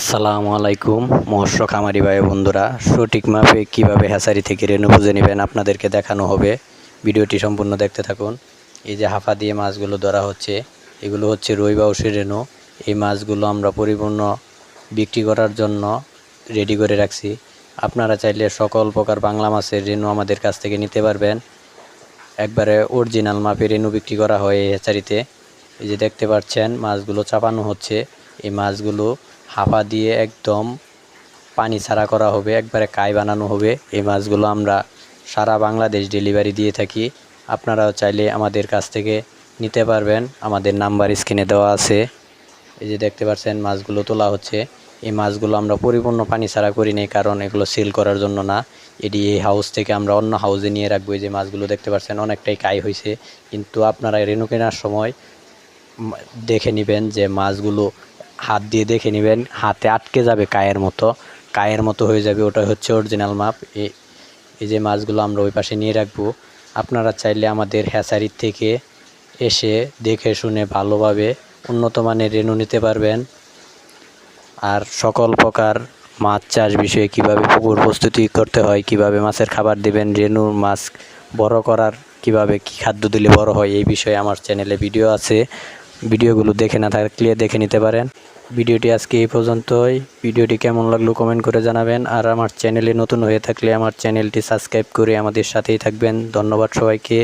আসসালামু আলাইকুম মৎস্য খামারি ভাই বন্ধুরা। সঠিক মাপে কীভাবে হ্যাচারি থেকে রেণু বুঝে নেবেন আপনাদেরকে দেখানো হবে। ভিডিওটি সম্পূর্ণ দেখতে থাকুন। এই যে হাফা দিয়ে মাছগুলো ধরা হচ্ছে, এগুলো হচ্ছে রুই বাউসের রেণু। এই মাছগুলো আমরা পরিপূর্ণ বিক্রি করার জন্য রেডি করে রাখছি। আপনারা চাইলে সকল প্রকার বাংলা মাছের রেণু আমাদের কাছ থেকে নিতে পারবেন। একবারে অরিজিনাল মাপে রেণু বিক্রি করা হয় এই হ্যাচারিতে। এই যে দেখতে পাচ্ছেন, মাছগুলো চাপানো হচ্ছে। এই মাছগুলো হাফা দিয়ে একদম পানি ছাড়া করা হবে, একবারে কাই বানানো হবে। এই মাছগুলো আমরা সারা বাংলাদেশ ডেলিভারি দিয়ে থাকি। আপনারাও চাইলে আমাদের কাছ থেকে নিতে পারবেন। আমাদের নাম্বার স্ক্রিনে দেওয়া আছে। এই যে দেখতে পাচ্ছেন, মাছগুলো তোলা হচ্ছে। এই মাছগুলো আমরা পরিপূর্ণ পানি ছাড়া করি নি কারণ এগুলো সেল করার জন্য না। এটি এই হাউস থেকে আমরা অন্য হাউসে নিয়ে রাখব। যে মাছগুলো দেখতে পাচ্ছেন, অনেকটাই কাই হয়েছে। কিন্তু আপনারা রেণু কেনার সময় দেখে নেবেন যে মাছগুলো হাত দিয়ে দেখে নেবেন, হাতে আটকে যাবে কায়ের মতো কায়ের মতো হয়ে যাবে ওটা হচ্ছে অরিজিনাল মাপ এই যে মাছগুলো আমরা ওই পাশে নিয়ে রাখব। আপনারা চাইলে আমাদের হ্যাচারির থেকে এসে দেখে শুনে ভালোভাবে উন্নত মানের রেণু নিতে পারবেন। আর সকল প্রকার মাছ চাষ বিষয়ে কীভাবে পুকুর প্রস্তুতি করতে হয়, কীভাবে মাছের খাবার দেবেন রেণু মাছ বড় করার কীভাবে কি খাদ্য দিলে বড় হয়, এই বিষয়ে আমার চ্যানেলে ভিডিও আছে। ভিডিওগুলো দেখে না থাকলে দেখে নিতে পারেন। ভিডিওটি আজকে এই পর্যন্তই। ভিডিওটি কেমন লাগল কমেন্ট করে জানাবেন। আর আমার চ্যানেলে নতুন হয়ে থাকলে আমার চ্যানেলটি সাবস্ক্রাইব করে আমাদের সাথেই থাকবেন। ধন্যবাদ সবাইকে।